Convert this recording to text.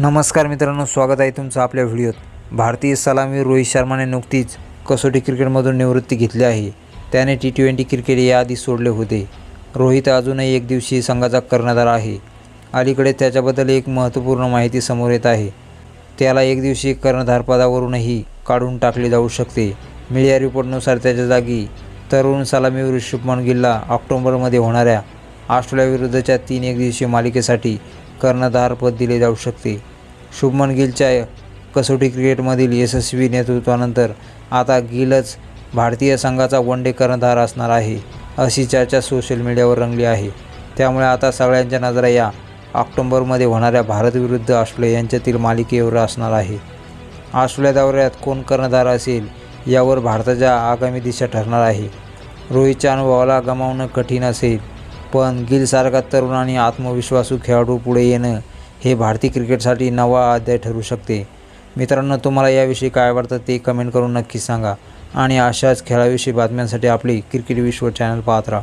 नमस्कार मित्रांनो स्वागत आहे तुमचं आपल्या व्हिडिओत. भारतीय सलामी रोहित शर्माने नुकतीच कसोटी क्रिकेटमधून निवृत्ती घेतली आहे. त्याने टी ट्वेंटी क्रिकेट याआधी सोडले होते. रोहित अजूनही एक दिवशी संघाचा कर्णधार आहे. अलीकडे त्याच्याबद्दल एक महत्त्वपूर्ण माहिती समोर येत आहे. त्याला एक दिवशी कर्णधारपदावरूनही काढून टाकले जाऊ शकते. मीडिया रिपोर्टनुसार त्याच्या जागी तरुण सलामीवीर शुभमन गिल्ला ऑक्टोबरमध्ये होणाऱ्या ऑस्ट्रेलियाविरुद्धच्या तीन एकदिवसीय मालिकेसाठी कर्णधारपद दिले जाऊ शकते. शुभमन गिलच्या कसोटी क्रिकेटमधील यशस्वी नेतृत्वानंतर आता गिलच भारतीय संघाचा वन डे कर्णधार असणार आहे अशी चर्चा सोशल मीडियावर रंगली आहे. त्यामुळे आता सगळ्यांच्या नजरा या ऑक्टोंबरमध्ये होणाऱ्या भारत विरुद्ध ऑस्ट्रेलिया यांच्यातील मालिकेवर असणार आहे. ऑस्ट्रेलिया दौऱ्यात कोण कर्णधार असेल यावर भारताच्या आगामी दिशा ठरणार आहे. रोहितच्या अनुभवाला गमावणं कठीण असेल पण गिलसारखा तरुण आणि आत्मविश्वासू खेळाडू पुढे येणं हे भारतीय क्रिकेटसाठी नवा अध्याय ठरू शकते. मित्रांनो तुम्हाला याविषयी काय वाटतं ते कमेंट करून नक्की सांगा. आणि अशाच खेळाविषयी बातम्यांसाठी आपली क्रिकेट विश्व चॅनल पाहत राहा.